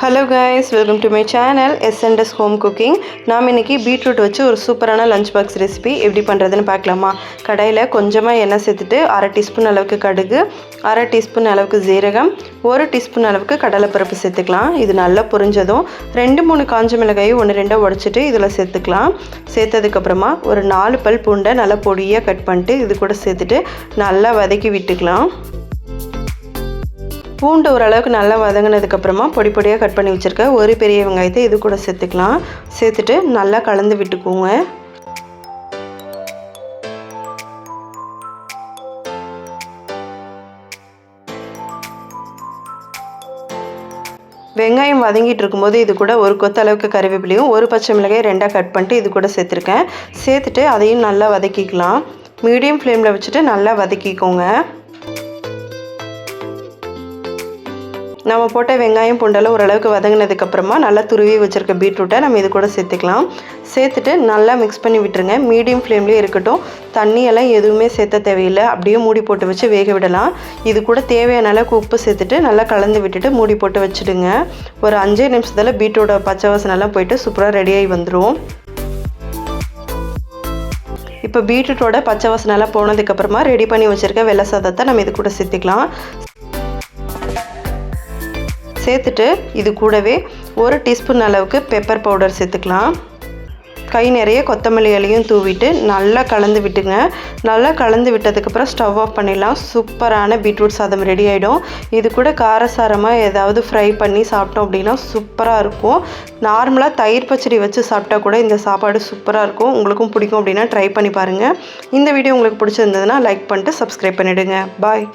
Hello guys welcome to my channel SNS home cooking நாம் இன்றைக்கி beetroot வச்சு ஒரு சூப்பரான லஞ்ச் பாக்ஸ் ரெசிபி எப்படி பண்ணுறதுன்னு பார்க்கலாமா? கடையில் கொஞ்சமாக எண்ணெய் சேர்த்துட்டு அரை டீஸ்பூன் அளவுக்கு கடுகு அரை டீஸ்பூன் அளவுக்கு ஜீரகம் ஒரு டீஸ்பூன் அளவுக்கு கடலைப்பருப்பு சேர்த்துக்கலாம். இது நல்லா புரிஞ்சதும் ரெண்டு மூணு காஞ்ச மிளகாயும் ஒன்று ரெண்டாக உடச்சிட்டு இதில் சேர்த்துக்கலாம். சேர்த்ததுக்கப்புறமா ஒரு நாலு பல் பூண்டை நல்லா பொடியாக கட் பண்ணிட்டு இது கூட சேர்த்துட்டு நல்லா வதக்கி விட்டுக்கலாம். பூண்டு ஓரளவுக்கு நல்லா வதங்கினதுக்கப்புறமா பொடி பொடியாக கட் பண்ணி வச்சுருக்க ஒரு பெரிய வெங்காயத்தை இது கூட சேர்த்துக்கலாம். சேர்த்துட்டு நல்லா கலந்து விட்டுக்குவோங்க வெங்காயம் வதங்கிட்டு இருக்கும்போது இது கூட ஒரு கொத்த அளவுக்கு ஒரு பச்சை மிளகாய் ரெண்டாக கட் பண்ணிட்டு இது கூட சேர்த்துருக்கேன். சேர்த்துட்டு அதையும் நல்லா வதக்கிக்கலாம். மீடியம் ஃப்ளேமில் வச்சுட்டு நல்லா வதக்கிக்கோங்க. நம்ம போட்ட வெங்காயம் பூண்டெல்லாம் ஓரளவுக்கு வதங்கினதுக்கப்புறமா நல்லா துருவி வச்சுருக்க பீட்ரூட்டை நம்ம இது கூட சேர்த்துக்கலாம். சேர்த்துட்டு நல்லா மிக்ஸ் பண்ணி விட்டுருங்க. மீடியம் ஃப்ளேம்லேயே இருக்கட்டும். தண்ணியெல்லாம் எதுவுமே சேர்த்த தேவையில்லை. அப்படியே மூடி போட்டு வச்சு வேக விடலாம். இது கூட தேவையான அளவுக்கு உப்பு சேர்த்துட்டு நல்லா கலந்து விட்டுட்டு மூடி போட்டு வச்சுடுங்க. ஒரு அஞ்சே நிமிஷத்தில் பீட்ரூட்டோட பச்சை வாசனெல்லாம் போயிட்டு சூப்பராக ரெடியாகி வந்துடும் இப்போ பீட்ரூட்டோட பச்சை வாசனெல்லாம் போனதுக்கப்புறமா ரெடி பண்ணி வச்சுருக்க வெள்ளை சாதத்தை நம்ம இது கூட சேர்த்துக்கலாம். சேர்த்துட்டு இது கூடவே ஒரு டீஸ்பூன் அளவுக்கு பெப்பர் பவுடர் சேர்த்துக்கலாம். கை நிறைய கொத்தமல்லி இலையும் தூவிட்டு நல்லா கலந்து விட்டுங்க. நல்லா கலந்து விட்டதுக்கப்புறம் ஸ்டவ் ஆஃப் பண்ணிடலாம். சூப்பரான பீட்ரூட் சாதம் ரெடி ஆகிடும் இது கூட காரசாரமாக ஏதாவது ஃப்ரை பண்ணி சாப்பிட்டோம் அப்படின்னா சூப்பராக இருக்கும். நார்மலாக தயிர் பச்சடி வச்சு சாப்பிட்டா கூட இந்த சாப்பாடு சூப்பராக இருக்கும். உங்களுக்கும் பிடிக்கும் அப்படின்னா ட்ரை பண்ணி பாருங்கள் இந்த வீடியோ உங்களுக்கு பிடிச்சிருந்ததுன்னா லைக் பண்ணிட்டு சப்ஸ்கிரைப் பண்ணிவிடுங்க பாய்